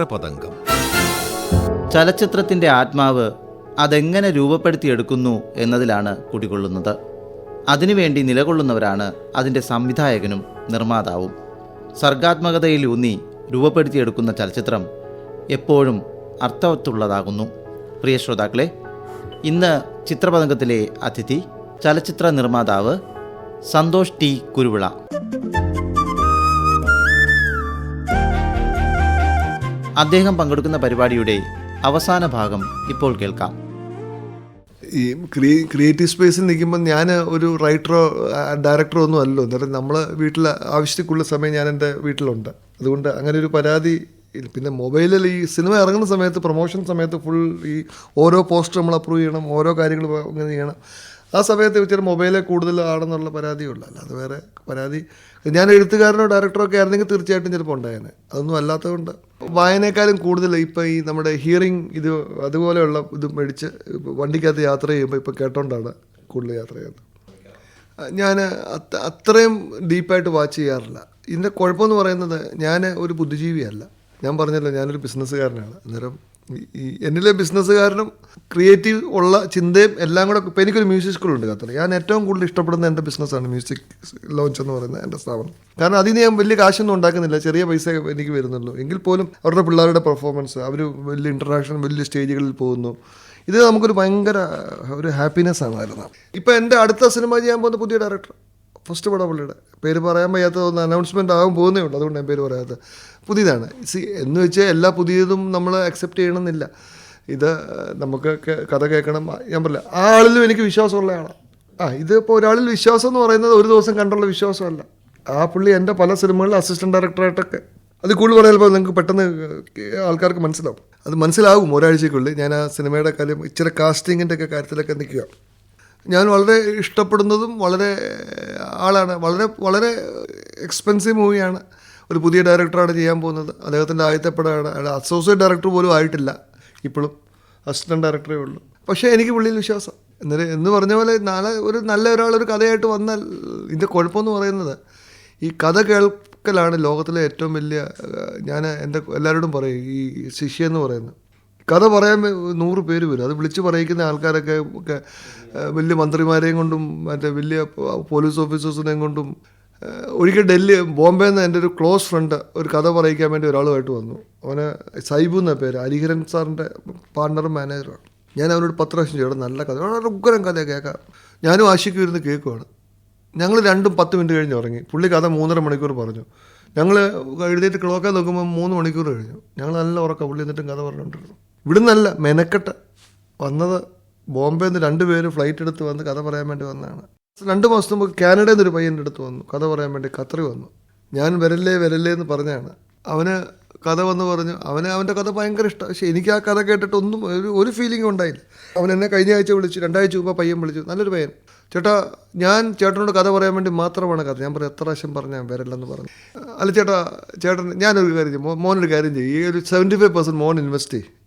ചിത്രപതംഗം ചലച്ചിത്രത്തിന്റെ ആത്മാവ് അതെങ്ങനെ രൂപപ്പെടുത്തിയെടുക്കുന്നു എന്നതിലാണ് കുടികൊള്ളുന്നത്. അതിനുവേണ്ടി നിലകൊള്ളുന്നവരാണ് അതിന്റെ സംവിധായകനും നിർമ്മാതാവും. സർഗാത്മകതയിലൂന്നി രൂപപ്പെടുത്തിയെടുക്കുന്ന ചലച്ചിത്രം എപ്പോഴും അർത്ഥവത്തുള്ളതാകുന്നു. പ്രിയ ശ്രോതാക്കളെ ഇന്ന് ചിത്രപതംഗത്തിലെ അതിഥി ചലച്ചിത്ര നിർമ്മാതാവ് സന്തോഷ് ടി കുരുവിള. അദ്ദേഹം പങ്കെടുക്കുന്ന പരിപാടിയുടെ അവസാന ഭാഗം ഇപ്പോൾ കേൾക്കാം. ഈ ക്രിയേ ക്രിയേറ്റീവ് സ്പേസിൽ നിൽക്കുമ്പോൾ ഞാൻ ഒരു റൈറ്ററോ ഡയറക്ടറോ ഒന്നും അല്ലല്ലോ. അന്നേരം നമ്മൾ വീട്ടിൽ ആവശ്യത്തിക്കുള്ള സമയം ഞാൻ എന്റെ വീട്ടിലുണ്ട്. അതുകൊണ്ട് അങ്ങനെ ഒരു പരാതി പിന്നെ മൊബൈലിൽ ഈ സിനിമ ഇറങ്ങുന്ന സമയത്ത് പ്രൊമോഷൻ സമയത്ത് ഫുൾ ഈ ഓരോ പോസ്റ്റർ നമ്മൾ അപ്രൂവ് ചെയ്യണം ഓരോ കാര്യങ്ങൾ ഇങ്ങനെ ചെയ്യണം. ആ സമയത്ത് വെച്ചാൽ മൊബൈലിൽ കൂടുതൽ ആണെന്നുള്ള പരാതിയുള്ളൂ അല്ലാതെ വേറെ പരാതി ഞാൻ എഴുത്തുകാരനോ ഡയറക്ടറോ ഒക്കെ ആയിരുന്നെങ്കിൽ തീർച്ചയായിട്ടും ചിലപ്പോൾ ഉണ്ടായേനെ. അതൊന്നും അല്ലാത്തതുകൊണ്ട്. വായനേക്കാളും കൂടുതൽ ഇപ്പോൾ ഈ നമ്മുടെ ഹിയറിംഗ് ഇത് അതുപോലെയുള്ള ഇത് മേടിച്ച് ഇപ്പൊ വണ്ടിക്കകത്ത് യാത്ര ചെയ്യുമ്പോൾ ഇപ്പോൾ കേട്ടോണ്ടാണ് കൂടുതൽ യാത്ര ചെയ്യുന്നത്. ഞാൻ അത്രയും ഡീപ്പായിട്ട് വാച്ച് ചെയ്യാറില്ല. ഇതിന്റെ കുഴപ്പമെന്ന് പറയുന്നത് ഞാൻ ഒരു ബുദ്ധിജീവിയല്ല. ഞാൻ പറഞ്ഞല്ലോ ഞാനൊരു ബിസിനസ്സുകാരനാണ് അന്നേരം ഈ- എന്നിലെ ബിസിനസ്സുകാരനും ക്രിയേറ്റീവ് ഉള്ള ചിന്തയും എല്ലാം കൂടെ ഇപ്പം എനിക്കൊരു മ്യൂസിക് സ്കൂളുണ്ട് ഖത്തറിൽ ഞാൻ ഏറ്റവും കൂടുതൽ ഇഷ്ടപ്പെടുന്ന എന്റെ ബിസിനസ്സാണ് മ്യൂസിക് ലോഞ്ച് എന്ന് പറയുന്ന എന്റെ സ്ഥാപനം. കാരണം അതിന് ഞാൻ വലിയ കാശൊന്നും ഉണ്ടാക്കുന്നില്ല. ചെറിയ പൈസ എനിക്ക് വരുന്നുള്ളൂ. എങ്കിൽ പോലും അവരുടെ പിള്ളേരുടെ പെർഫോമൻസ് അവർ വലിയ ഇന്ററാക്ഷൻ വലിയ സ്റ്റേജുകളിൽ പോകുന്നു. ഇത് നമുക്കൊരു ഭയങ്കര ഒരു ഹാപ്പിനെസ് ആണ് വരുന്നത് ഇപ്പം എന്റെ അടുത്ത സിനിമ ചെയ്യാൻ പോകുന്ന പുതിയ ഡയറക്ടർ ഫസ്റ്റ് പടം പുള്ളിയുടെ. പേര് പറയാൻ വയ്യാത്ത ഒന്ന് അനൗൺസ്മെന്റ് ആകാൻ പോകുന്നേ ഉള്ളൂ. അതുകൊണ്ട് ഞാൻ പേര് പറയാത്തത്. പുതിയതാണ്. സി എന്ന് വെച്ചാൽ എല്ലാ പുതിയതും നമ്മൾ അക്സെപ്റ്റ് ചെയ്യണമെന്നില്ല. ഇത് നമുക്ക് കഥ കേൾക്കണം. ഞാൻ പറയില്ല ആ ആളിലും എനിക്ക് വിശ്വാസമുള്ള ആളാണ് ആ ഇതിപ്പോൾ ഒരാളിൽ വിശ്വാസം എന്ന് പറയുന്നത് ഒരു ദിവസം കണ്ടുള്ള വിശ്വാസമല്ല. ആ പുള്ളി എന്റെ പല സിനിമകളിൽ അസിസ്റ്റന്റ് ഡയറക്ടറായിട്ടൊക്കെ അത് കൂടുതൽ പറയുമ്പോൾ നിങ്ങൾക്ക് പെട്ടെന്ന് ആൾക്കാർക്ക് മനസ്സിലാവും. അത് മനസ്സിലാവും ഒരാഴ്ചക്കുള്ളിൽ ഞാൻ ആ സിനിമയുടെ കാര്യം ഇച്ചിരി കാസ്റ്റിങ്ങിന്റെ ഒക്കെ കാര്യത്തിലൊക്കെ നിൽക്കുക ഞാൻ വളരെ ഇഷ്ടപ്പെടുന്നതും വളരെ ആളാണ്. വളരെ വളരെ എക്സ്പെൻസീവ് മൂവിയാണ് ഒരു പുതിയ ഡയറക്ടറാണ് ചെയ്യാൻ പോകുന്നത്. അദ്ദേഹത്തിന്റെ ആദ്യത്തെ പടമാണ്. അയാൾ അസോസിയേറ്റ് ഡയറക്ടർ പോലും ആയിട്ടില്ല ഇപ്പോഴും. അസിസ്റ്റന്റ് ഡയറക്ടറേ ഉള്ളൂ. പക്ഷേ എനിക്ക് പുള്ളിയിൽ വിശ്വാസം. എന്നിട്ട് എന്ന് പറഞ്ഞ പോലെ നാളെ ഒരു നല്ല ഒരാളൊരു ഒരു കഥയായിട്ട് വന്നാൽ ഇതിന്റെ കുഴപ്പമെന്ന് പറയുന്നത് ഈ കഥ കേൾക്കലാണ് ലോകത്തിലെ ഏറ്റവും വലിയ ഞാൻ എന്റെ എല്ലാവരോടും പറയും ഈ ശിഷ്യ എന്ന് പറയുന്നത്. കഥ പറയാൻ നൂറ് പേര് വരും. അത് വിളിച്ച് പറയിക്കുന്ന ആൾക്കാരൊക്കെ ഒക്കെ വലിയ മന്ത്രിമാരെയും കൊണ്ടും മറ്റേ വലിയ പോലീസ് ഓഫീസേഴ്സിനെയും കൊണ്ടും ഒരിക്കൽ ഡൽഹി ബോംബെ നിന്ന് എന്റെ ഒരു ക്ലോസ് ഫ്രണ്ട് ഒരു കഥ പറയിക്കാൻ വേണ്ടി ഒരാളുമായിട്ട് വന്നു. അവന് സൈബു എന്ന പേര് ഹരിഹരൻ സാറിന്റെ പാർട്ണറും മാനേജറാണ് ഞാൻ അവനോട് പത്ത് പ്രാവശ്യം ചെയ്യണം നല്ല കഥ വളരെ ഉഗ്രം കഥ കേൾക്കാം. ഞാനും ആശിക്കും ഇരുന്ന് കേൾക്കുവാണ്. ഞങ്ങൾ രണ്ടും പത്ത് മിനിറ്റ് കഴിഞ്ഞ് ഉറങ്ങി. പുള്ളി കഥ മൂന്നര മണിക്കൂർ പറഞ്ഞു. ഞങ്ങൾ എഴുതിയിട്ട് ക്ലോക്കാൻ നോക്കുമ്പോൾ മൂന്ന് മണിക്കൂർ കഴിഞ്ഞു. ഞങ്ങൾ നല്ല ഉറക്കം പുള്ളി എന്നിട്ടും കഥ പറഞ്ഞുകൊണ്ടിരുന്നു. ഇവിടുന്നല്ല മെനക്കെട്ട്. വന്നത് ബോംബെ നിന്ന് രണ്ട് പേര് ഫ്ലൈറ്റ് എടുത്ത് വന്ന് കഥ പറയാൻ വേണ്ടി വന്നതാണ്. രണ്ട് മാസം മുമ്പ് കാനഡയിൽ നിന്ന് ഒരു പയ്യന്റെ അടുത്ത് വന്നു കഥ പറയാൻ വേണ്ടി ഖത്തറി വന്നു. ഞാൻ വരല്ലേ വരല്ലേ എന്ന് പറഞ്ഞാണ് അവന് കഥ വന്ന് പറഞ്ഞു അവന് അവന്റെ കഥ ഭയങ്കര ഇഷ്ടം. പക്ഷേ എനിക്ക് ആ കഥ കേട്ടിട്ട് ഒന്നും ഒരു ഒരു ഫീലിംഗ് ഉണ്ടായില്ല. അവൻ എന്നെ കഴിഞ്ഞ ആഴ്ച വിളിച്ചു രണ്ടാഴ്ച മുമ്പ് പയ്യൻ വിളിച്ചു നല്ലൊരു പയ്യൻ. ചേട്ടാ ഞാൻ ചേട്ടനോട് കഥ പറയാൻ വേണ്ടി മാത്രമാണ് കഥ. ഞാൻ പറയാം എത്ര പ്രാവശ്യം പറഞ്ഞാൽ വരല്ലെന്ന് പറഞ്ഞു. അല്ല ചേട്ടാ ചേട്ടൻ ഞാനൊരു കാര്യം മോനൊരു കാര്യം ചെയ്യും. ഈ ഒരു സെവന്റി ഫൈവ് പെർസെന്റ് മോൻ ഇൻവെസ്റ്റ് ചെയ്യും.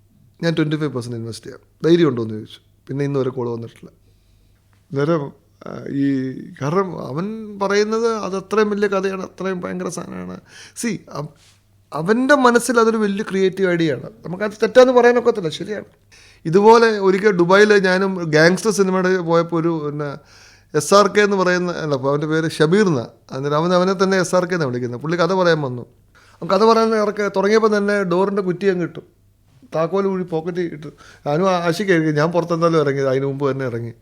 ഞാൻ ട്വന്റി ഫൈവ് പെർസെന്റ് ഇൻവെസ്റ്റ് ചെയ്യാം. ധൈര്യം ഉണ്ടോ എന്ന് ചോദിച്ചു. പിന്നെ ഇന്ന് വരെ കോൾ വന്നിട്ടില്ല. അന്നേരം ഈ കാരണം അവൻ പറയുന്നത് അത് അത്രയും വലിയ കഥയാണ് അത്രയും ഭയങ്കര സാധനമാണ്. സി അവന്റെ മനസ്സിൽ അതൊരു വലിയ ക്രിയേറ്റീവ് ഐഡിയ ആണ്. നമുക്കത് തെറ്റാന്ന് പറയാനൊക്കത്തില്ല ശരിയാണ്. ഇതുപോലെ ഒരിക്കൽ ദുബായിൽ ഞാനും ഗാങ്സ്റ്റർ സിനിമയുടെ പോയപ്പോൾ ഒരു പിന്നെ എസ് ആർ കെ എന്ന് പറയുന്ന അല്ല അപ്പോൾ അവന്റെ പേര് ഷബീർ എന്ന. അന്നേരം അവൻ അവനെ തന്നെ എസ് ആർ കെ എന്നാണ് വിളിക്കുന്നത്. പുള്ളി കഥ പറയാൻ വന്നു. കഥ പറയാൻ ഇറക്ക തുടങ്ങിയപ്പോൾ തന്നെ ഡോറിന്റെ കുറ്റി അങ്ങ് കിട്ടും താക്കോൽ കൂടി പോക്കറ്റ് ഇട്ട്. ഞാനും ആശിക്കായിരിക്കും ഞാൻ പുറത്തെന്തായാലും ഇറങ്ങി അതിന് മുമ്പ് തന്നെ ഇറങ്ങി.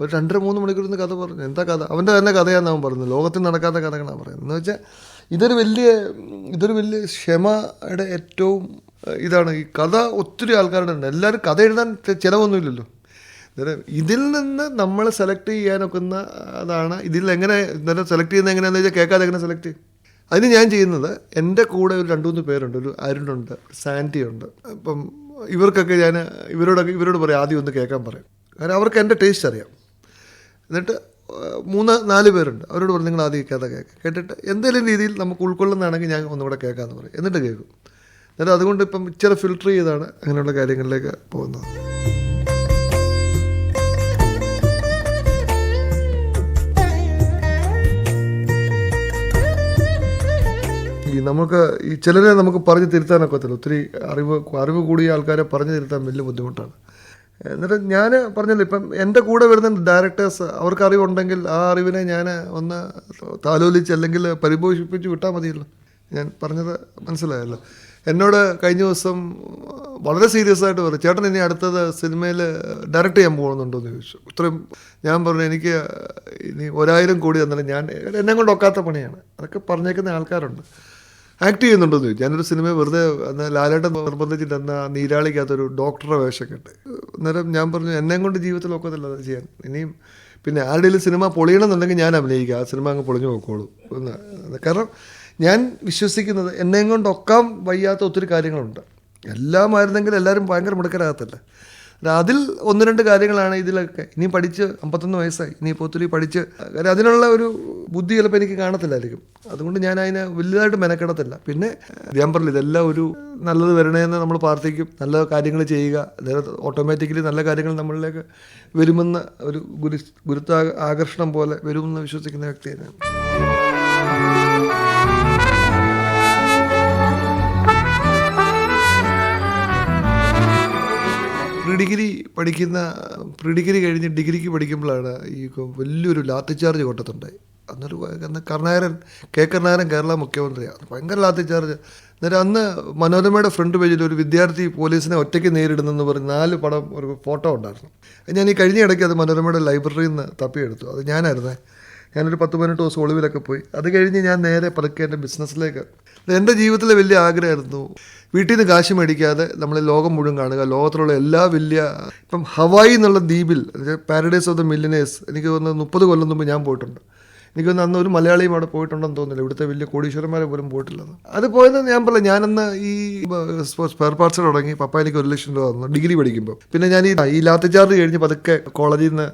ഒരു രണ്ടര മൂന്ന് മണിക്കൂർ ഇരുന്ന് കഥ പറഞ്ഞു. എന്താ കഥ? അവന്റെ തന്നെ കഥയാണെന്ന് അവൻ പറഞ്ഞു ലോകത്തിൽ നടക്കാത്ത കഥകളാണ് പറയുന്നത്. എന്ന് വെച്ചാൽ ഇതൊരു വലിയ ഇതൊരു വലിയ ക്ഷമയുടെ ഏറ്റവും ഇതാണ്. ഈ കഥ ഒത്തിരി ആൾക്കാരുടെ ഉണ്ട്. എല്ലാവരും കഥ എഴുതാൻ ചിലവൊന്നുമില്ലല്ലോ. ഇതിൽ നിന്ന് നമ്മൾ സെലക്ട് ചെയ്യാനൊക്കുന്ന അതാണ്. ഇതിൽ എങ്ങനെ സെലക്ട് ചെയ്യുന്നത് എങ്ങനെയാണെന്ന് വെച്ചാൽ കേൾക്കാതെ എങ്ങനെ സെലക്ട് ചെയ്യും? അതിന് ഞാൻ ചെയ്യുന്നത് എന്റെ കൂടെ ഒരു രണ്ട് മൂന്ന് പേരുണ്ട് ഒരു അരുണുണ്ട് സാന്റി ഉണ്ട് അപ്പം ഇവർക്കൊക്കെ ഞാൻ ഇവരോടൊക്കെ ഇവരോട് പറയും ആദ്യം ഒന്ന് കേൾക്കാൻ പറയും. കാരണം അവർക്ക് എന്റെ ടേസ്റ്റ് അറിയാം. എന്നിട്ട് മൂന്ന് നാല് പേരുണ്ട്. അവരോട് പറഞ്ഞു നിങ്ങൾ ആദ്യം കേൾക്കാതെ കേൾക്കുക കേട്ടിട്ട് എന്തെങ്കിലും രീതിയിൽ നമുക്ക് ഉൾക്കൊള്ളുന്നതാണെങ്കിൽ ഞാൻ ഒന്നുകൂടെ കേൾക്കാമെന്ന് പറയും. എന്നിട്ട് കേൾക്കും. എന്നിട്ട് അതുകൊണ്ട് ഇപ്പം ഇച്ചിരി ഫിൽട്ടർ ചെയ്താണ് അങ്ങനെയുള്ള കാര്യങ്ങളിലേക്ക് പോകുന്നത്. ഈ നമുക്ക് ഈ ചിലരെ നമുക്ക് പറഞ്ഞു തിരുത്താനൊക്കത്തില്ല. ഒത്തിരി അറിവ് അറിവ് കൂടിയ ആൾക്കാരെ പറഞ്ഞു തിരുത്താൻ വലിയ ബുദ്ധിമുട്ടാണ്. എന്നിട്ട് ഞാൻ പറഞ്ഞല്ലോ ഇപ്പം എന്റെ കൂടെ വരുന്ന ഡയറക്ടേഴ്സ് അവർക്ക് അറിവുണ്ടെങ്കിൽ ആ അറിവിനെ ഞാൻ ഒന്ന് താലോലിച്ച് അല്ലെങ്കിൽ പരിപോഷിപ്പിച്ച് വിട്ടാൽ മതിയല്ലോ. ഞാൻ പറഞ്ഞത് മനസ്സിലായല്ലോ. എന്നോട് കഴിഞ്ഞ ദിവസം വളരെ സീരിയസ് ആയിട്ട് പറഞ്ഞു ചേട്ടൻ ഇനി അടുത്തത് സിനിമയിൽ ഡയറക്റ്റ് ചെയ്യാൻ പോകുന്നുണ്ടോ? എന്ന് ചോദിച്ചു. ഇത്രയും ഞാൻ പറഞ്ഞു എനിക്ക് ഇനി ഒരായിരം കോടി തന്നാലും ഞാൻ എന്നെ കൊണ്ട് ഒക്കാത്ത പണിയാണ്. അതൊക്കെ പറഞ്ഞേക്കുന്ന ആൾക്കാരുണ്ട്. ആക്ട് ചെയ്യുന്നുണ്ടെന്ന് ചോദിച്ചു. ഞാനൊരു സിനിമ വെറുതെ അന്ന് ലാലേട്ടൻ നിർബന്ധിച്ചിട്ട് അന്ന് നീരാളിക്കകത്തൊരു ഡോക്ടറെ വേഷമൊക്കെ ഉണ്ട് അന്നേരം ഞാൻ പറഞ്ഞു എന്നെ കൊണ്ട് ജീവിതത്തിൽ ഒക്കത്തില്ല അത് ചെയ്യാൻ. ഇനിയും പിന്നെ ആരുടെയും സിനിമ പൊളിയണമെന്നുണ്ടെങ്കിൽ ഞാൻ അഭിനയിക്കുക ആ സിനിമ അങ്ങ് പൊളിഞ്ഞു നോക്കോളൂ കാരണം ഞാൻ വിശ്വസിക്കുന്നത് എന്നെ കൊണ്ടൊക്കാൻ വയ്യാത്ത ഒത്തിരി കാര്യങ്ങളുണ്ട്. എല്ലാമായിരുന്നെങ്കിൽ എല്ലാവരും ഭയങ്കര മിടുക്കരാകത്തില്ല? അതിൽ ഒന്ന് രണ്ട് കാര്യങ്ങളാണ് ഇതിലൊക്കെ. ഇനി പഠിച്ച് അമ്പത്തൊന്ന് വയസ്സായി. ഇനി ഒത്തിരി പഠിച്ച് കാര്യം അതിനുള്ള ഒരു ബുദ്ധി ചിലപ്പോൾ എനിക്ക് കാണത്തില്ലായിരിക്കും. അതുകൊണ്ട് ഞാൻ അതിനെ വലുതായിട്ട് മെനക്കെടത്തില്ല. പിന്നെ ഞാൻ പറഞ്ഞില്ല ഇതെല്ലാം ഒരു നല്ലത് വരണേന്ന് നമ്മൾ പ്രാർത്ഥിക്കും. നല്ല കാര്യങ്ങൾ ചെയ്യുക. ഓട്ടോമാറ്റിക്കലി നല്ല കാര്യങ്ങൾ നമ്മളിലേക്ക് വരുമെന്ന ഒരു ഗുരു ഗുരുത്വ ആകർഷണം പോലെ വരുമെന്ന് വിശ്വസിക്കുന്ന വ്യക്തിയാണ് പഠിക്കുന്ന പ്രീ ഡിഗ്രി കഴിഞ്ഞ് ഡിഗ്രിക്ക് പഠിക്കുമ്പോഴാണ് ഈ വലിയൊരു ലാത്തി ചാർജ് കൊട്ടത്തുണ്ടായി അന്നൊരു കരുണാകരൻ കെ കരുണാകരൻ കേരള മുഖ്യമന്ത്രിയാണ് ഭയങ്കര ലാത്തി ചാർജ് എന്നിട്ട് അന്ന് മനോരമയുടെ ഫ്രണ്ട് പേജിൽ ഒരു വിദ്യാർത്ഥി പോലീസിനെ ഒറ്റയ്ക്ക് നേരിടുന്നെന്ന് പറഞ്ഞ് നാല് പടം ഒരു ഫോട്ടോ ഉണ്ടായിരുന്നു. ഞാൻ ഈ കഴിഞ്ഞ ഇടയ്ക്ക് അത് മനോരമയുടെ ലൈബ്രറിയിൽ നിന്ന് തപ്പിയെടുത്തു. അത് ഞാനായിരുന്നേ. ഞാനൊരു പത്ത് പതിനെട്ട് ദിവസം ഒളിവിലൊക്കെ പോയി. അത് കഴിഞ്ഞ് ഞാൻ നേരെ പതുക്കെ എന്റെ ബിസിനസ്സിലേക്ക് എന്റെ ജീവിതത്തിലെ വലിയ ആഗ്രഹമായിരുന്നു വീട്ടിൽ നിന്ന് കാശ് മേടിക്കാതെ നമ്മൾ ലോകം മുഴുവൻ കാണുക ലോകത്തിലുള്ള എല്ലാ വലിയ ഇപ്പം ഹവായി എന്നുള്ള ദ്വീപിൽ പാരഡൈസ് ഓഫ് ദ മില്ലിനേഴ്സ് എനിക്ക് തോന്നുന്നത് മുപ്പത് കൊല്ലം മുമ്പ് ഞാൻ പോയിട്ടുണ്ട്. എനിക്ക് തോന്നുന്നു അന്ന് ഒരു മലയാളിയും അവിടെ പോയിട്ടുണ്ടെന്ന് തോന്നുന്നില്ല ഇവിടുത്തെ വലിയ കോടീശ്വരന്മാരെ പോലും പോയിട്ടില്ലെന്ന് അത് പോയത് ഞാൻ പറഞ്ഞു ഞാനന്ന് ഈ സ്പെയർ പാർട്സ് തുടങ്ങി പപ്പ എനിക്ക് ഒരു ലക്ഷം രൂപ തന്നു ഡിഗ്രി പഠിക്കുമ്പോൾ പിന്നെ ഞാൻ ഈ ഈ ലാത്തി ചാർജ് കഴിഞ്ഞ് പതുക്കെ കോളേജിൽ നിന്ന്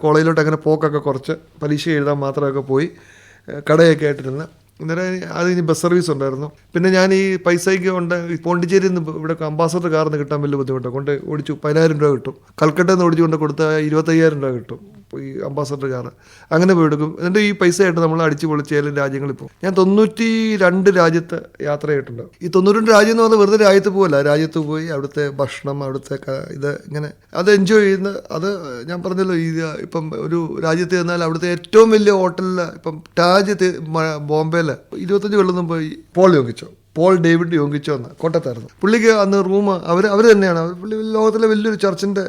കോളേജിലോട്ട് അങ്ങനെ പോക്കൊക്കെ കുറച്ച് പരീക്ഷ എഴുതാൻ മാത്രമൊക്കെ പോയി കടയൊക്കെ ആയിട്ടിരുന്ന് അന്നേരം അത് ഇനി ബസ് സർവീസ് ഉണ്ടായിരുന്നു. പിന്നെ ഞാൻ ഈ പൈസയ്ക്ക് ഉണ്ട് ഈ പോണ്ടിച്ചേരിയിൽ നിന്ന് ഇവിടെ അംബാസഡർ കാറിന് കിട്ടാൻ വലിയ ബുദ്ധിമുട്ടാണ്. കൊണ്ട് ഓടിച്ചു പതിനായിരം രൂപ കിട്ടും. കൽക്കട്ടയിൽ നിന്ന് ഓടിച്ചു കൊണ്ട് കൊടുത്താൽ ഇരുപത്തയ്യായിരം രൂപ കിട്ടും. ഈ അംബാസഡർ കാർ അങ്ങനെ പോയി എടുക്കും എന്നിട്ട് ഈ പൈസ ആയിട്ട് നമ്മൾ അടിച്ചു പൊളിച്ച് ചില രാജ്യങ്ങളിൽ ഞാൻ തൊണ്ണൂറ്റി രണ്ട് രാജ്യത്ത് യാത്ര ചെയ്തിട്ടുണ്ട് ഈ തൊണ്ണൂറ്റി രാജ്യം എന്ന് പറഞ്ഞാൽ വെറുതെ രാജ്യത്ത് പോകല്ല രാജ്യത്ത് പോയി അവിടുത്തെ ഭക്ഷണം അവിടുത്തെ ഇത് ഇങ്ങനെ അത് എൻജോയ് ചെയ്യുന്ന അത് ഞാൻ പറഞ്ഞല്ലോ ഈ ഇപ്പം ഒരു രാജ്യത്ത് ചെന്നാൽ അവിടുത്തെ ഏറ്റവും വലിയ ഹോട്ടലിൽ ഇപ്പം മ- ബോംബെയിൽ ഇരുപത്തഞ്ച് കൊല്ലം മുമ്പ് പോളി യോഗിച്ചോ പോൾ ഡേവിഡ് യോഗിച്ചോ എന്ന് കോട്ടയത്തായിരുന്നു. പുള്ളിക്ക് അന്ന് റൂം അവർ അവർ തന്നെയാണ്. പുള്ളി ലോകത്തിലെ വലിയൊരു ചർച്ചിന്റെ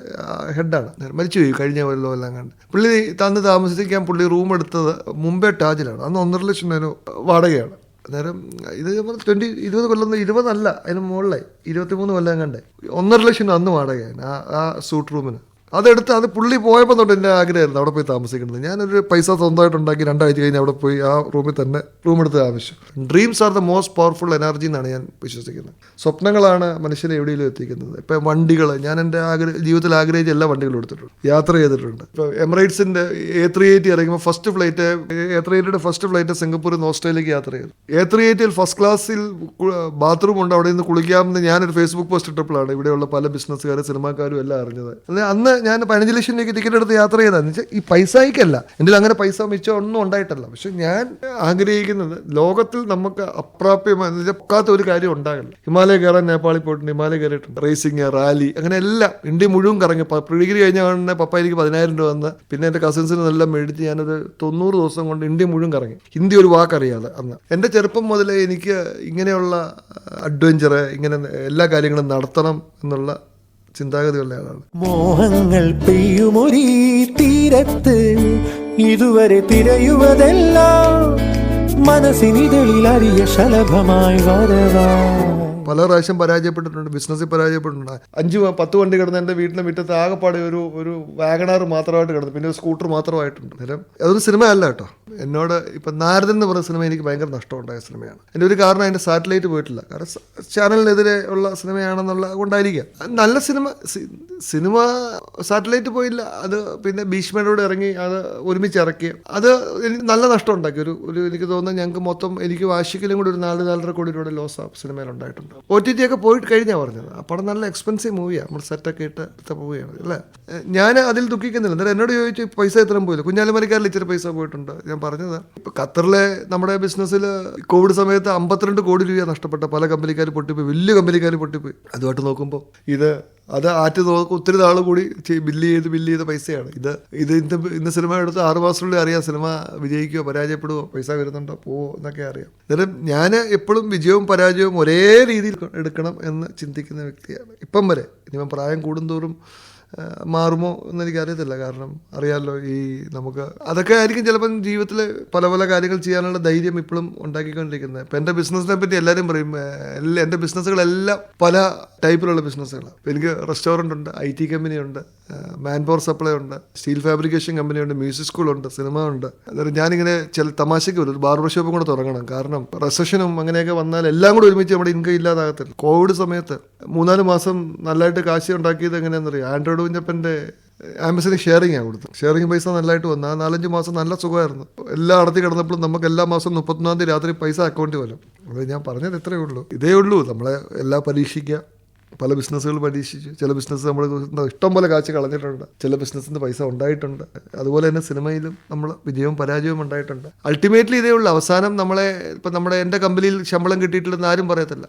ഹെഡാണ്. മരിച്ചു പോയി കഴിഞ്ഞ കൊല്ലം എല്ലാം കണ്ട്. പുള്ളി തന്ന് താമസിക്കാൻ പുള്ളി റൂം എടുത്തത് മുംബൈ ടാജിലാണ്. അന്ന് ഒന്നര ലക്ഷം രൂപ വാടകയാണ്. അന്നേരം ഇത് നമ്മൾ ട്വന്റി ഇരുപത് കൊല്ലം ഇരുപതല്ല അതിന് മുകളിലായി. ഇരുപത്തിമൂന്ന് കൊല്ലം കണ്ടേ. ഒന്നര ലക്ഷം അന്ന് വാടകയാണ് ആ ആ സൂട്ട് റൂമിന് അതെടുത്ത് അത് പുള്ളി പോയപ്പോൾ തൊട്ട് എന്റെ ആഗ്രഹമായിരുന്നു അവിടെ പോയി താമസിക്കുന്നത്. ഞാനൊരു പൈസ സ്വന്തമായിട്ട് ഉണ്ടാക്കി രണ്ടാഴ്ച കഴിഞ്ഞ് അവിടെ പോയി ആ റൂമിൽ തന്നെ റൂം എടുത്ത് ആവശ്യം. Dreams are the most powerful energy എന്നാണ് ഞാൻ വിശ്വസിക്കുന്നത്. സ്വപ്നങ്ങളാണ് മനുഷ്യനെ എവിടെയെങ്കിലും എത്തിക്കുന്നത്. ഇപ്പം വണ്ടികൾ ഞാൻ എന്റെ ആഗ്രഹ ജീവിതത്തിൽ ആഗ്രഹിച്ച എല്ലാ വണ്ടികളും എടുത്തിട്ടുണ്ട്. യാത്ര ചെയ്തിട്ടുണ്ട്. ഇപ്പോൾ എമിറേറ്റ്സിന്റെ എ ത്രീ എയ്റ്റി ഇറങ്ങുമ്പോൾ ഫസ്റ്റ് ഫ്ലൈറ്റ് എ ത്രീ എയ്റ്റിയുടെ ഫസ്റ്റ് ഫ്ലൈറ്റ് സിംഗപ്പൂരിൽ നിന്ന് ഓസ്ട്രേലിയക്ക് യാത്ര ചെയ്തു. എ ത്രീ എയ്റ്റിൽ ഫസ്റ്റ് ക്ലാസ്സിൽ ബാത്റൂം ഉണ്ട് അവിടെ നിന്ന് കുളിക്കാമെന്ന് ഞാനൊരു ഫേസ്ബുക്ക് പോസ്റ്റ് ഇട്ടപ്പോഴാണ് ഇവിടെയുള്ള പല ബിസിനസ്സുകാരും സിനിമാക്കാരും എല്ലാം അറിഞ്ഞത്. അന്ന് ഞാൻ പതിനഞ്ച് ലക്ഷം രൂപയ്ക്ക് ടിക്കറ്റ് എടുത്ത് യാത്ര ചെയ്തതെന്ന് വെച്ചാൽ ഈ പൈസയ്ക്കല്ല. എന്റെ അങ്ങനെ പൈസ മിച്ചം ഒന്നും ഉണ്ടായിട്ടല്ല. പക്ഷെ ഞാൻ ആഗ്രഹിക്കുന്നത് ലോകത്തിൽ നമുക്ക് അപ്രാപ്യമായി പൊക്കാത്ത ഒരു കാര്യം ഉണ്ടാകില്ല. ഹിമാലയ കയറാൻ നേപ്പാളിൽ പോയിട്ടുണ്ട് ഹിമാലയ കയറിയിട്ടുണ്ട്. റേസിംഗ് റാലി അങ്ങനെ എല്ലാം ഇന്ത്യ മുഴുവൻ കറങ്ങി. ഡിഗ്രി കഴിഞ്ഞ ഉടനെ പപ്പ എനിക്ക് പതിനായിരം രൂപ വന്ന് പിന്നെ എന്റെ കസിൻസിന് എല്ലാം മേടിച്ച് ഞാനത് തൊണ്ണൂറ് ദിവസം കൊണ്ട് ഇന്ത്യ മുഴുവൻ കറങ്ങി. ഹിന്ദി ഒരു വാക്കറിയാതെ അന്ന്. എന്റെ ചെറുപ്പം മുതലേ എനിക്ക് ഇങ്ങനെയുള്ള അഡ്വഞ്ചർ ഇങ്ങനെ എല്ലാ കാര്യങ്ങളും നടത്തണം എന്നുള്ള ചിന്താഗതിയുള്ള ആളാണ്. മോഹങ്ങൾ പെയ്യുമൊരീ തീരത്ത് ഇതുവരെ തിരയുവതെല്ലാം മനസ്സിനിതളിൽ അറിയ ശലഭമായി വരവാ. പല പ്രാവശ്യം പരാജയപ്പെട്ടിട്ടുണ്ട് ബിസിനസ്സിൽ പരാജയപ്പെട്ടിട്ടുണ്ട്. അഞ്ച് പത്ത് വണ്ടി കിടന്ന് എന്റെ വീട്ടിലെ മുറ്റത്ത് ആകെപ്പാടെ ഒരു ഒരു വാഗണാർ മാത്രമായിട്ട് കിടന്നു. പിന്നെ ഒരു സ്കൂട്ടർ മാത്രമായിട്ടുണ്ട്. നേരം അതൊരു സിനിമ അല്ല കേട്ടോ. എന്നോട് ഇപ്പം നാരദൻ എന്ന് പറഞ്ഞ സിനിമ എനിക്ക് ഭയങ്കര നഷ്ടമുണ്ടായ സിനിമയാണ്. എന്റെ ഒരു കാരണം അതിന്റെ സാറ്റലൈറ്റ് പോയിട്ടില്ല. കാരണം ചാനലിനെതിരെ ഉള്ള സിനിമയാണെന്നുള്ള കൊണ്ടായിരിക്കാം നല്ല സിനിമ സിനിമ സാറ്റലൈറ്റ് പോയില്ല. അത് പിന്നെ ഭീഷ്മരോട് ഇറങ്ങി അത് ഒരുമിച്ച് ഇറക്കി. അത് എനിക്ക് നല്ല നഷ്ടം ഉണ്ടാക്കി ഒരു ഒരു എനിക്ക് തോന്നുന്നത് ഞങ്ങൾക്ക് മൊത്തം എനിക്ക് വാശിക്കലും കൂടി ഒരു നാല് നാലര കോടി രൂപയുടെ ലോസ് ആ സിനിമയിൽ ഉണ്ടായിട്ടുണ്ട്. ഒ ടി ടി ഒക്കെ പോയിട്ട് കഴിഞ്ഞാൽ പറഞ്ഞത്. ആ പടം നല്ല എക്സ്പെൻസീവ് മൂവിയാണ് നമ്മൾ സെറ്റൊക്കെ ഇട്ട് എടുത്ത മൂവിയാണ് അല്ലേ? ഞാൻ അതിൽ ദുഃഖിക്കുന്നില്ല. എന്നിട്ട് എന്നോട് ചോദിച്ചു പൈസ ഇത്രയും പോയില്ല? കുഞ്ഞാലിമരിക്കാരിൽ ഇച്ചിരി പൈസ പോയിട്ടുണ്ട്. ഞാൻ പറഞ്ഞത് ഇപ്പൊ ഖത്തറിലെ നമ്മുടെ ബിസിനസ്സിൽ കോവിഡ് സമയത്ത് അമ്പത്തിരണ്ട് കോടി രൂപ നഷ്ടപ്പെട്ട പല കമ്പനിക്കാർ പൊട്ടിപ്പോയി. വലിയ കമ്പനിക്കാർ പൊട്ടിപ്പോയി. അതുമായിട്ട് നോക്കുമ്പോൾ ഇത് അത് ആറ്റ് നോക്കും ഒത്തിരി നാൾ കൂടി ബില്ല് ചെയ്ത് ബില്ല് ചെയ്ത പൈസയാണ്. ഇത് ഇത് ഇന്ന് ഇന്ന് സിനിമ എടുത്ത് ആറ് മാസത്തിനുള്ളിൽ അറിയാം സിനിമ വിജയിക്കുമോ പരാജയപ്പെടുമോ പൈസ വരുന്നുണ്ടോ പോവോ എന്നൊക്കെ അറിയാം. എന്നാലും ഞാൻ എപ്പോഴും വിജയവും പരാജയവും ഒരേ രീതിയിൽ എടുക്കണം എന്ന് ചിന്തിക്കുന്ന വ്യക്തിയാണ്. ഇപ്പം വരെ. ഇനിയിപ്പം പ്രായം കൂടുന്തോറും മാറുമോ എന്ന് എനിക്കറിയത്തില്ല. കാരണം അറിയാമല്ലോ ഈ നമുക്ക് അതൊക്കെ ആയിരിക്കും ചിലപ്പം ജീവിതത്തിൽ പല പല കാര്യങ്ങൾ ചെയ്യാനുള്ള ധൈര്യം ഇപ്പോഴും ഉണ്ടാക്കിക്കൊണ്ടിരിക്കുന്നത്. ഇപ്പം എന്റെ ബിസിനസ്സിനെ പറ്റി എല്ലാവരും പറയും എല്ലാ എന്റെ ബിസിനസ്സുകളെല്ലാം പല ടൈപ്പിലുള്ള ബിസിനസ്സുകളാണ്. എനിക്ക് റെസ്റ്റോറന്റ് ഉണ്ട് ഐ ടി കമ്പനി ഉണ്ട് മാൻ പവർ സപ്ലൈ ഉണ്ട് സ്റ്റീൽ ഫാബ്രിക്കേഷൻ കമ്പനി ഉണ്ട് മ്യൂസിക് സ്കൂളുണ്ട് സിനിമ ഉണ്ട്. അതായത് ഞാനിങ്ങനെ ചില തമാശയ്ക്ക് വരും ബാർബർ ഷോപ്പും കൂടെ തുടങ്ങണം. കാരണം റെസഷനും അങ്ങനെയൊക്കെ വന്നാൽ എല്ലാം കൂടെ ഒരുമിച്ച് നമ്മുടെ ഇൻകം ഇല്ലാതാകത്തില്ല. കോവിഡ് സമയത്ത് മൂന്നാൽ മാസം നല്ലതായിട്ട് കാശ് ഉണ്ടാക്കിയത് എങ്ങനെയാണെന്ന് അറിയാം? ആൻഡ്രോയിഡ് കുഞ്ഞപ്പന്റെ ആമസോണിൽ ഷെയറിംഗ് ആണ് കൊടുത്തത്. ഷെയറിംഗ് പൈസ നല്ലതായിട്ട് വന്നു. ആ നാലഞ്ച് മാസം നല്ല സുഖമായിരുന്നു. എല്ലാം അടത്തി കിടന്നപ്പോഴും നമുക്ക് എല്ലാ മാസവും മുപ്പത്തൊന്നാം തീയതി രാത്രി പൈസ അക്കൗണ്ടിൽ വരും. അത് ഞാൻ പറഞ്ഞത് ഇത്രയേ ഉള്ളൂ. ഇതേ ഉള്ളൂ. നമ്മളെ എല്ലാം പരീക്ഷിക്കുക. പല ബിസിനസ്സുകൾ പരീക്ഷിച്ചു ചില ബിസിനസ് നമ്മൾ ഇഷ്ടം പോലെ കാശ് കളഞ്ഞിട്ടുണ്ട്. ചില ബിസിനസ്സിന്റെ പൈസ ഉണ്ടായിട്ടുണ്ട്. അതുപോലെ തന്നെ സിനിമയിലും നമ്മൾ വിജയവും പരാജയവും ഉണ്ടായിട്ടുണ്ട്. അൾട്ടിമേറ്റ്ലി ഇതേ ഉള്ളൂ. അവസാനം നമ്മളെ ഇപ്പം നമ്മുടെ എന്റെ കമ്പനിയിൽ ശമ്പളം കിട്ടിയിട്ടില്ലെന്ന് ആരും പറയത്തില്ല.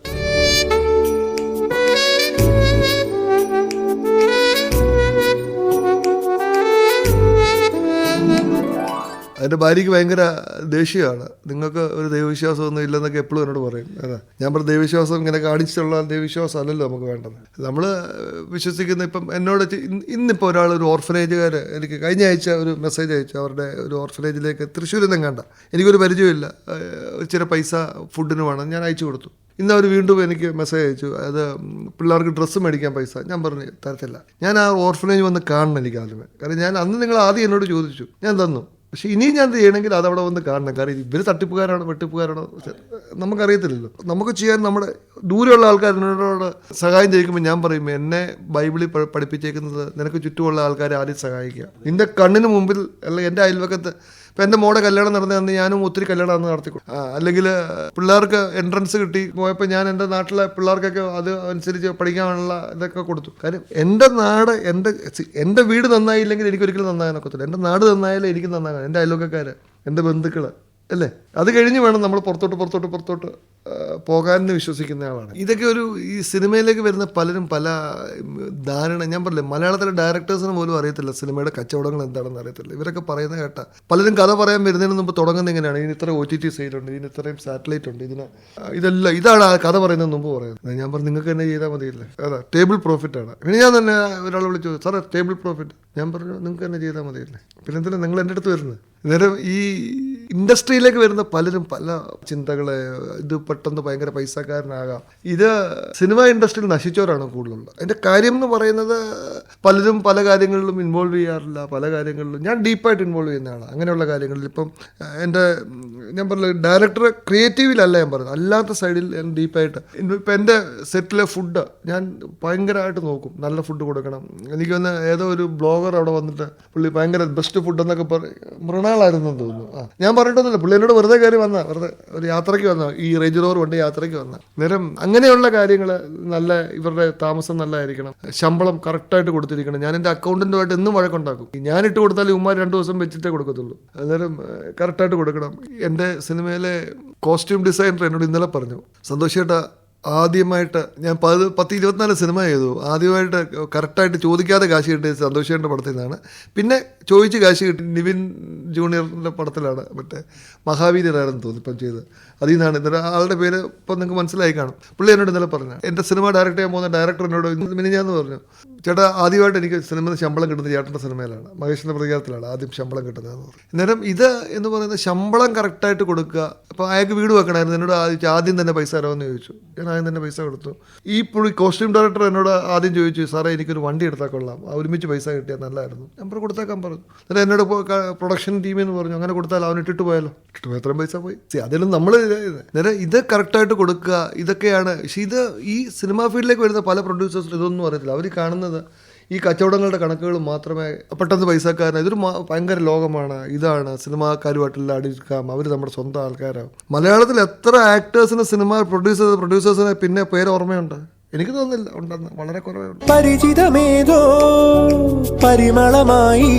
എന്റെ ഭാര്യയ്ക്ക് ഭയങ്കര ദേഷ്യമാണ്. നിങ്ങൾക്ക് ഒരു ദൈവവിശ്വാസമൊന്നും ഇല്ലെന്നൊക്കെ എപ്പോഴും എന്നോട് പറയും. അതാ. ഞാൻ പറഞ്ഞ ദൈവവിശ്വാസം ഇങ്ങനെ കാണിച്ചുള്ള ദൈവവിശ്വാസം അല്ലല്ലോ നമുക്ക് വേണ്ടത്. നമ്മൾ വിശ്വസിക്കുന്ന ഇപ്പം എന്നോട് ഇന്നിപ്പോൾ ഒരാൾ ഒരു ഓർഫനേജുകാർ എനിക്ക് കഴിഞ്ഞ ആഴ്ച ഒരു മെസ്സേജ് അയച്ചു. അവരുടെ ഒരു ഓർഫനേജിലേക്ക് തൃശ്ശൂരിൽ നിന്നും കണ്ട. എനിക്കൊരു പരിചയമില്ല. ഇച്ചിരി പൈസ ഫുഡിന് വേണം. ഞാൻ അയച്ചു കൊടുത്തു. ഇന്ന് അവർ വീണ്ടും എനിക്ക് മെസ്സേജ് അയച്ചു. അത് പിള്ളേർക്ക് ഡ്രസ്സ് മേടിക്കാൻ പൈസ. ഞാൻ പറഞ്ഞു തരത്തില്ല. ഞാൻ ആ ഓർഫനേജ് വന്ന് കാണണം എനിക്ക് ആദ്യമേ. കാരണം ഞാൻ അന്ന് നിങ്ങൾ ആദ്യം എന്നോട് ചോദിച്ചു. ഞാൻ തന്നു. പക്ഷെ ഇനിയും ഞാൻ ചെയ്യണമെങ്കിൽ അത് അവിടെ വന്ന് കാണണം. കാരണം ഇവർ തട്ടിപ്പുകാരാണോ വെട്ടിപ്പുകാരാണോ? നമുക്കറിയത്തില്ലല്ലോ. നമുക്ക് ചെയ്യാൻ നമ്മുടെ ദൂരെയുള്ള ആൾക്കാരിനോട് സഹായം ചെയ്യിക്കുമ്പോൾ ഞാൻ പറയും എന്നെ ബൈബിളിൽ പഠിപ്പിച്ചേക്കുന്നത് നിനക്ക് ചുറ്റുമുള്ള ആൾക്കാരെ ആദ്യം സഹായിക്കുക. നിന്റെ കണ്ണിന് മുമ്പിൽ അല്ലെങ്കിൽ എന്റെ അയൽവക്കത്ത് ഇപ്പം എന്റെ മോടെ കല്യാണം നടന്നു അന്ന് ഞാനും ഒത്തിരി കല്യാണം അന്ന് നടത്തി. അല്ലെങ്കിൽ പിള്ളേർക്ക് എൻട്രൻസ് കിട്ടി പോയപ്പോൾ ഞാൻ എന്റെ നാട്ടിലെ പിള്ളേർക്കൊക്കെ അത് അനുസരിച്ച് പഠിക്കാനുള്ള ഇതൊക്കെ കൊടുത്തു കാര്യം എന്റെ നാട് എന്റെ എന്റെ വീട് നന്നായില്ലെങ്കിൽ എനിക്ക് ഒരിക്കലും നന്നാകാനൊക്കത്തില്ല എന്റെ നാട് നന്നായാലേ എനിക്ക് നന്നാകാൻ എന്റെ അയൽവക്കക്കാർ എന്റെ ബന്ധുക്കൾ അല്ലേ? അത് കഴിഞ്ഞ് വേണം നമ്മൾ പുറത്തോട്ട് പുറത്തോട്ട് പുറത്തോട്ട് പോകാനെന്ന് വിശ്വസിക്കുന്ന ആളാണ്. ഇതൊക്കെ ഒരു ഈ സിനിമയിലേക്ക് വരുന്ന പലരും പല ധാരണ ഞാൻ പറഞ്ഞില്ലേ മലയാളത്തിലെ ഡയറക്ടേഴ്സിന് പോലും അറിയത്തില്ല സിനിമയുടെ കച്ചവടങ്ങൾ എന്താണെന്ന് അറിയത്തില്ല. ഇവരൊക്കെ പറയുന്ന കേട്ട. പലരും കഥ പറയാൻ വരുന്നതിന് മുമ്പ് തുടങ്ങുന്നത് എങ്ങനെയാണ് ഇതിന് ഇത്ര ഒ ടി ടി സൈറ്റുണ്ട് ഇതിന് ഇത്രയും സാറ്റലൈറ്റ് ഉണ്ട് ഇതിന് ഇതെല്ലാം ഇതാണ് ആ കഥ പറയുന്നതിന് മുമ്പ് പറയുന്നത്. ഞാൻ പറഞ്ഞു നിങ്ങൾക്ക് തന്നെ ചെയ്താൽ മതിയില്ലേ? അതാ ടേബിൾ പ്രോഫിറ്റ് ആണ്. പിന്നെ ഞാൻ തന്നെ ഒരാൾ വിളിച്ചു സാറേ ടേബിൾ പ്രോഫിറ്റ് ഞാൻ പറഞ്ഞു നിങ്ങൾക്ക് തന്നെ ചെയ്താൽ മതിയല്ലേ? പിന്നെ എന്തിനാ നിങ്ങൾ എന്റെ അടുത്ത് വരുന്നത്? നേരം ഈ ഇൻഡസ്ട്രിയിലേക്ക് വരുന്ന പലരും പല ചിന്തകളെ ഇത് പെട്ടെന്ന് ഭയങ്കര പൈസക്കാരനാകാം. ഇത് സിനിമ ഇൻഡസ്ട്രിയിൽ നശിച്ചവരാണ് കൂടുതലുള്ളത് അതിന്റെ കാര്യം എന്ന് പറയുന്നത് പലരും പല കാര്യങ്ങളിലും ഇൻവോൾവ് ചെയ്യാറില്ല. പല കാര്യങ്ങളിലും ഞാൻ ഡീപ്പായിട്ട് ഇൻവോൾവ് ചെയ്യുന്ന ആളാണ് അങ്ങനെയുള്ള കാര്യങ്ങളിൽ ഇപ്പം എന്റെ ഞാൻ പറഞ്ഞ ഡയറക്ടർ ക്രിയേറ്റീവിലല്ല ഞാൻ പറഞ്ഞത് അല്ലാത്ത സൈഡിൽ ഞാൻ ഡീപ്പായിട്ട് ഇപ്പം എന്റെ സെറ്റിലെ ഫുഡ് ഞാൻ ഭയങ്കരമായിട്ട് നോക്കും. നല്ല ഫുഡ് കൊടുക്കണം. എനിക്ക് വന്ന് ഏതോ ഒരു ബ്ലോഗർ അവിടെ വന്നിട്ട് പുള്ളി ഭയങ്കര ബെസ്റ്റ് ഫുഡ് എന്നൊക്കെ പറയും മൃണാളായിരുന്നു തോന്നുന്നു. ആ ഞാൻ പറഞ്ഞിട്ടൊന്നുമില്ല. പുള്ളി എന്നോട് വെറുതെ കയറി വന്ന വെറുതെ ഒരു യാത്രയ്ക്ക് വന്ന ഈ റേഞ്ച് റോവർ കൊണ്ട് യാത്രയ്ക്ക് വന്ന. നേരം അങ്ങനെയുള്ള കാര്യങ്ങൾ നല്ല ഇവരുടെ താമസം നല്ലതായിരിക്കണം. ശമ്പളം കറക്റ്റായിട്ട് കൊടുത്തിരിക്കണം. ഞാൻ എന്റെ അക്കൗണ്ടന്റുമായിട്ട് എന്നും വഴക്കുണ്ടാക്കും. ഞാൻ ഇട്ട് കൊടുത്താൽ ഉമ്മാർ രണ്ട് ദിവസം വെച്ചിട്ടേ കൊടുക്കത്തുള്ളൂ. അന്നേരം കറക്റ്റായിട്ട് കൊടുക്കണം. എന്റെ സിനിമയിലെ കോസ്റ്റ്യൂം ഡിസൈനർ എന്നോട് ഇന്നലെ പറഞ്ഞു സന്തോഷ് ചേട്ടാ ആദ്യമായിട്ട് ഞാൻ പത് പത്ത് ഇരുപത്തിനാല് സിനിമ ചെയ്തു. ആദ്യമായിട്ട് കറക്റ്റായിട്ട് ചോദിക്കാതെ കാശ് കിട്ടിയത് സന്തോഷേന്റെ പടത്തിൽ നിന്നാണ്. പിന്നെ ചോദിച്ച് കാശ് കിട്ടി നിവിൻ ജൂനിയറിന്റെ പടത്തിലാണ് മറ്റേ മഹാവീരനായിരുന്നു തോന്നി ഇപ്പം ചെയ്തത്. അതിൽ നിന്നാണ്. എന്നിട്ട് ആളുടെ പേര് ഇപ്പം നിങ്ങൾക്ക് മനസ്സിലായി കാണും. പുള്ളി എന്നോട് ഇന്നലെ പറഞ്ഞു. എന്റെ സിനിമ ഡയറക്റ്റ് ചെയ്യാൻ പോകുന്ന ഇന്ന് മിനിഞ്ഞാന്ന് പറഞ്ഞു. ചേട്ടാ ആദ്യമായിട്ട് എനിക്ക് സിനിമ ശമ്പളം കിട്ടുന്നത് ചേട്ടന്റെ സിനിമയിലാണ്. മഹേഷിന്റെ പ്രതികാരത്തിലാണ് ആദ്യം ശമ്പളം കിട്ടുന്നതെന്ന് പറഞ്ഞു. അന്നേരം ഇത് എന്ന് പറയുന്നത് ശമ്പളം കറക്റ്റായിട്ട് കൊടുക്കുക. അപ്പോൾ അയാൾക്ക് വീട് വെക്കണമായിരുന്നു. എന്നോട് ആദ്യം തന്നെ പൈസ തരാമെന്ന് ചോദിച്ചു. ഞാൻ ആദ്യം തന്നെ പൈസ കൊടുത്തു. ഈ പുള്ളി കോസ്റ്റ്യൂം ഡയറക്ടർ എന്നോട് ആദ്യം ചോദിച്ചു സാറേ എനിക്കൊരു വണ്ടി എടുത്താൽ കൊള്ളാം. ഒരുമിച്ച് പൈസ കിട്ടിയാൽ നല്ലതായിരുന്നു. നമ്പർ കൊടുത്തേക്കാൻ പറഞ്ഞു. എന്നിട്ട് എന്നോട് പ്രൊഡക്ഷൻ ടീമിൽ നിന്ന് പറഞ്ഞു അങ്ങനെ കൊടുത്താൽ അവൻ ഇട്ടിട്ട് പോയാലോ? ഇട്ടിട്ട് പോയി എത്രയും പൈസ പോയി. അതിലും നമ്മൾ നേരെ ഇത് കറക്റ്റായിട്ട് കൊടുക്കുക ഇതൊക്കെയാണ്. പക്ഷേ ഇത് ഈ സിനിമാ ഫീൽഡിലേക്ക് വരുന്ന പല പ്രൊഡ്യൂസേഴ്സിനും ഇതൊന്നും അറിയത്തില്ല. അവർ കാണുന്നത് ഈ കച്ചവടങ്ങളുടെ കണക്കുകൾ മാത്രമേ പെട്ടെന്ന് പൈസക്കാരൻ ഇതൊരു ഭയങ്കര ലോകമാണ്. ഇതാണ് സിനിമാക്കാരുമായിട്ടുള്ള അടിക്കാം അവർ നമ്മുടെ സ്വന്തം ആൾക്കാരാകും മലയാളത്തിൽ എത്ര ആക്ടേഴ്സിന് സിനിമ പ്രൊഡ്യൂസർ പ്രൊഡ്യൂസേഴ്സിനെ പിന്നെ പേര് ഓർമ്മയുണ്ട്? എനിക്ക് തോന്നുന്നില്ല. ഉണ്ടെന്ന്. വളരെ കുറവുണ്ട് പരിചിതമേതോ പരിമളമായി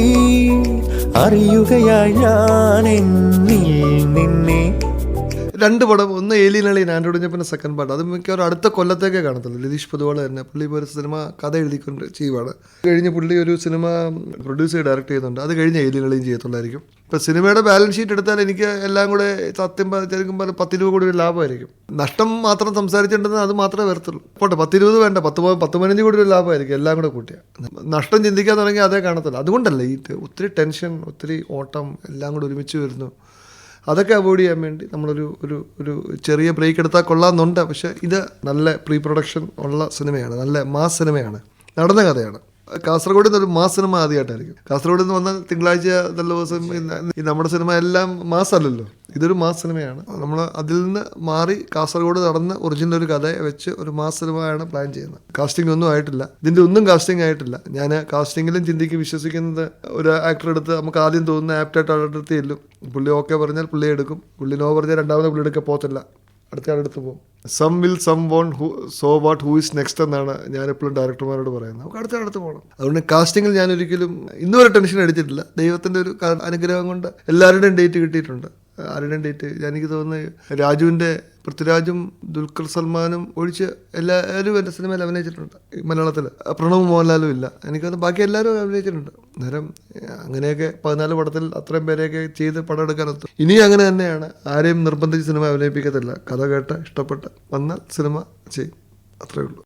അറിയുകയായി ഞാൻ നിന്നെ രണ്ട് പടം ഒന്ന് ഏലിയനളി ആൻഡ്രോയിഡ് പിന്നെ സെക്കൻഡ് പാർട്ട് അത് മിക്കവാറും അടുത്ത കൊല്ലത്തേക്കേ കാണത്തുള്ളൂ. ലതീഷ് പൊതുവാൾ തന്നെ. പുള്ളി ഇപ്പോൾ ഒരു സിനിമ കഥ എഴുതിക്കൊണ്ട് ചെയ്യുവാണ്. കഴിഞ്ഞ് പുള്ളി ഒരു സിനിമ പ്രൊഡ്യൂസ് ചെയ്ത് ഡയറക്റ്റ് ചെയ്യുന്നുണ്ട്. അത് കഴിഞ്ഞ് ഏലിയനളിയും ചെയ്യത്തുള്ളായിരിക്കും. ഇപ്പോൾ സിനിമയുടെ ബാലൻസ് ഷീറ്റ് എടുത്താൽ എനിക്ക് എല്ലാം കൂടെ സത്യം പറഞ്ഞാൽ പത്ത് രൂപ കൂടി ഒരു ലാഭമായിരിക്കും. നഷ്ടം മാത്രം സംസാരിച്ചിട്ടുണ്ടെന്ന് അത് മാത്രമേ വരത്തുള്ളൂ. പോട്ടെ പത്തിരുപത് വേണ്ട. പത്ത് പത്ത് പതിനഞ്ച് കൂടി ഒരു ലാഭമായിരിക്കും എല്ലാം കൂടെ കൂട്ടിയാൽ നഷ്ടം ചിന്തിക്കാൻ തുടങ്ങി അതേ കാണത്തുള്ളൂ. അതുകൊണ്ടല്ല ഈ ഒത്തിരി ടെൻഷൻ ഒത്തിരി ഓട്ടം എല്ലാം കൂടെ ഒരുമിച്ച് വരുന്നു. അതൊക്കെ അവോയ്ഡ് ചെയ്യാൻ വേണ്ടി നമ്മളൊരു ഒരു ഒരു ചെറിയ ബ്രേക്ക് എടുത്താൽ കൊള്ളാമെന്നുണ്ട്. പക്ഷേ ഇത് നല്ല പ്രീ പ്രൊഡക്ഷൻ ഉള്ള സിനിമയാണ് നല്ല മാസ് സിനിമയാണ് നടന്ന കഥയാണ്. കാസർഗോഡ് നിന്ന് ഒരു മാസ് സിനിമ ആദ്യമായിട്ടായിരിക്കും. കാസർഗോഡ് നിന്ന് വന്ന തിങ്കളാഴ്ച നല്ല ദിവസം നമ്മുടെ സിനിമ എല്ലാം മാസ് അല്ലല്ലോ. ഇതൊരു മാസ് സിനിമയാണ്. നമ്മൾ അതിൽ നിന്ന് മാറി കാസർഗോഡ് നടന്ന ഒറിജിനൽ ഒരു കഥയെ വെച്ച് ഒരു മാസ് സിനിമയാണ് പ്ലാൻ ചെയ്യുന്നത്. കാസ്റ്റിംഗ് ഒന്നും ആയിട്ടില്ല. ഇതിന്റെ ഒന്നും കാസ്റ്റിംഗ് ആയിട്ടില്ല. ഞാൻ കാസ്റ്റിംഗിലും ചിന്തിക്ക് വിശ്വസിക്കുന്നത് ഒരു ആക്ടർ എടുത്ത് നമുക്ക് ആദ്യം തോന്നുന്ന ആപ്റ്റായിട്ട് ആളെടുത്ത് ചെല്ലും. പുള്ളി ഓക്കെ പറഞ്ഞാൽ പുള്ളി എടുക്കും. പുള്ളി നോ പറഞ്ഞാൽ രണ്ടാമത് പുള്ളി എടുക്കാൻ പോകത്തില്ല. അടുത്ത ആളെടുത്ത് പോകും. Some will some won't who so what who is next എന്നാണ് ഞാൻ എപ്പോഴും ഡയറക്ടർമാരോട് പറയുന്നത്. നമുക്ക് അടുത്ത അടുത്ത് പോകണം. അതുകൊണ്ട് കാസ്റ്റിംഗിൽ ഞാൻ ഒരിക്കലും ഇന്നുവരെ ടെൻഷൻ അടിച്ചിട്ടില്ല. ദൈവത്തിന്റെ ഒരു അനുഗ്രഹം കൊണ്ട് എല്ലാവരുടെയും ഡേറ്റ് കിട്ടിയിട്ടുണ്ട്. ആരുടെയും ഡേറ്റ് എനിക്ക് തോന്നുന്നു രാജുവിന്റെ പൃഥ്വിരാജും ദുൽഖർ സൽമാനും ഒഴിച്ച് എല്ലാവരും എന്റെ സിനിമയിൽ അഭിനയിച്ചിട്ടുണ്ട് മലയാളത്തിൽ. പ്രണവ് മോഹൻലാലും ഇല്ല. എനിക്കത് ബാക്കി എല്ലാവരും അഭിനയിച്ചിട്ടുണ്ട്. അന്നേരം അങ്ങനെയൊക്കെ പതിനാല് പടത്തിൽ അത്രയും പേരെയൊക്കെ ചെയ്ത് പടം എടുക്കാനൊത്തു ഇനിയും അങ്ങനെ തന്നെയാണ്. ആരെയും നിർബന്ധിച്ച് സിനിമ അഭിനയിപ്പിക്കത്തില്ല. കഥ കേട്ട് ഇഷ്ടപ്പെട്ട് വന്നാൽ സിനിമ ചെയ്യും. അത്രയേ ഉള്ളൂ.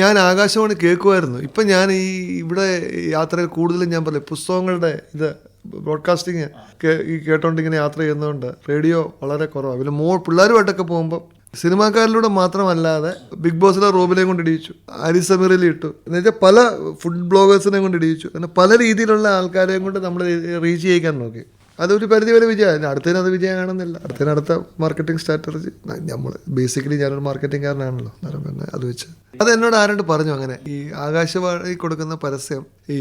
ഞാൻ ആകാശവാണി കേൾക്കുമായിരുന്നു. ഇപ്പം ഞാൻ ഈ ഇവിടെ യാത്ര കൂടുതലും ഞാൻ പറയും പുസ്തകങ്ങളുടെ ഇത് ബ്രോഡ്കാസ്റ്റിങ് ഈ കേട്ടോണ്ട് ഇങ്ങനെ യാത്ര ചെയ്യുന്നതുകൊണ്ട് റേഡിയോ വളരെ കുറവാണ് പിന്നെ മോ പിള്ളേരുമായിട്ടൊക്കെ പോകുമ്പോൾ സിനിമാക്കാരിലൂടെ മാത്രമല്ലാതെ ബിഗ് ബോസിലെ റോബിനെയും കൊണ്ട് ഇടിയിച്ചു അരിസമീറിൽ സമീറിൽ ഇട്ടു. എന്ന് വെച്ചാൽ പല ഫുഡ് ബ്ലോഗേഴ്സിനെയും കൊണ്ട് ഇടിയിച്ചു. അങ്ങനെ പല രീതിയിലുള്ള ആൾക്കാരെയും കൊണ്ട് നമ്മൾ റീച്ച് ചെയ്യിക്കാൻ നോക്കി. അതൊരു പരിധി വരെ വിജയം അടുത്തതിന് അത് വിജയം കാണുന്നില്ല അടുത്തതിന് അടുത്ത മാർക്കറ്റിംഗ് സ്ട്രാറ്റജി നമ്മൾ ബേസിക്കലി ഞാനൊരു മാർക്കറ്റിംഗ് കാരനാണല്ലോ. അന്നേരം പിന്നെ അത് വെച്ച്. അത് എന്നോട് ആരോട് പറഞ്ഞു അങ്ങനെ? ഈ ആകാശവാണി കൊടുക്കുന്ന പരസ്യം ഈ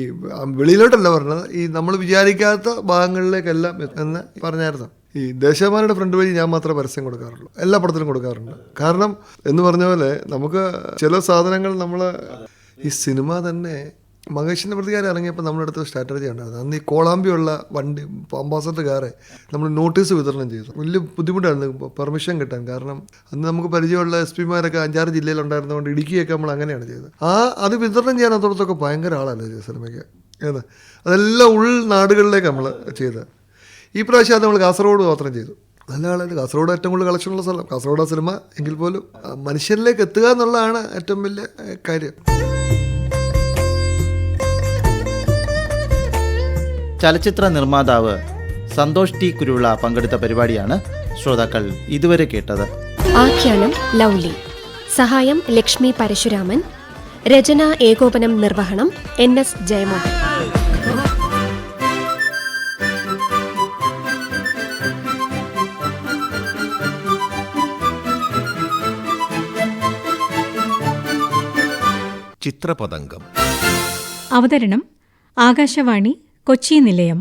വെളിയിലോട്ടല്ല പറഞ്ഞത് ഈ നമ്മൾ വിചാരിക്കാത്ത ഭാഗങ്ങളിലേക്കെല്ലാം എന്ന് പറഞ്ഞായിരുന്നു. ഈ ദേശമാരുടെ ഫ്രണ്ട് വഴി ഞാൻ മാത്രമേ പരസ്യം കൊടുക്കാറുള്ളൂ. എല്ലാ പടത്തിലും കൊടുക്കാറുണ്ട്. കാരണം എന്ന് പറഞ്ഞ പോലെ നമുക്ക് ചില സാധനങ്ങൾ നമ്മൾ ഈ സിനിമ തന്നെ മഹേഷിന്റെ പ്രതികാരം ഇറങ്ങിയപ്പോൾ നമ്മളെടുത്ത സ്ട്രാറ്റജി ഉണ്ടായിരുന്നു. അന്ന് ഈ കോളാമ്പിയുള്ള വണ്ടി അംബാസഡർ കാറെ നമ്മൾ നോട്ടീസ് വിതരണം ചെയ്തു. വലിയ ബുദ്ധിമുട്ടായിരുന്നു പെർമിഷൻ കിട്ടാൻ. കാരണം അന്ന് നമുക്ക് പരിചയമുള്ള എസ് പിമാരൊക്കെ അഞ്ചാറ് ജില്ലയിലുണ്ടായിരുന്നതുകൊണ്ട് ഇടുക്കിയൊക്കെ നമ്മൾ അങ്ങനെയാണ് ചെയ്തത്. ആ അത് വിതരണം ചെയ്യാൻ അതോടത്തൊക്കെ ഭയങ്കര ആളല്ലേ ചെയ്ത സിനിമയ്ക്ക്? ഏത്? അതെല്ലാം ഉൾനാടുകളിലേക്ക് നമ്മൾ ചെയ്തത് ഈ പ്രാവശ്യം അത് നമ്മൾ കാസർഗോഡ് മാത്രം ചെയ്തു. നല്ല ആളാണ് കാസർഗോഡ് ഏറ്റവും കൂടുതൽ കളക്ഷനുള്ള സ്ഥലം. കാസർഗോഡ് സിനിമ എങ്കിൽ പോലും മനുഷ്യരിലേക്ക് എത്തുക എന്നുള്ളതാണ് ഏറ്റവും വലിയ കാര്യം. ചലച്ചിത്ര നിർമ്മാതാവ് സന്തോഷ് ടി കുരുവിള പങ്കെടുത്ത പരിപാടിയാണ് ശ്രോതാക്കൾ ഇതുവരെ കേട്ടത്. ആഖ്യാനം ലൗലി. സഹായം ലക്ഷ്മി പരശുരാമൻ. രചന ഏകോപനം നിർവഹണം എൻ എസ് ജയമോഹൻ. ചിത്രപതംഗം. അവതരണം ആകാശവാണി കൊച്ചി നിലയം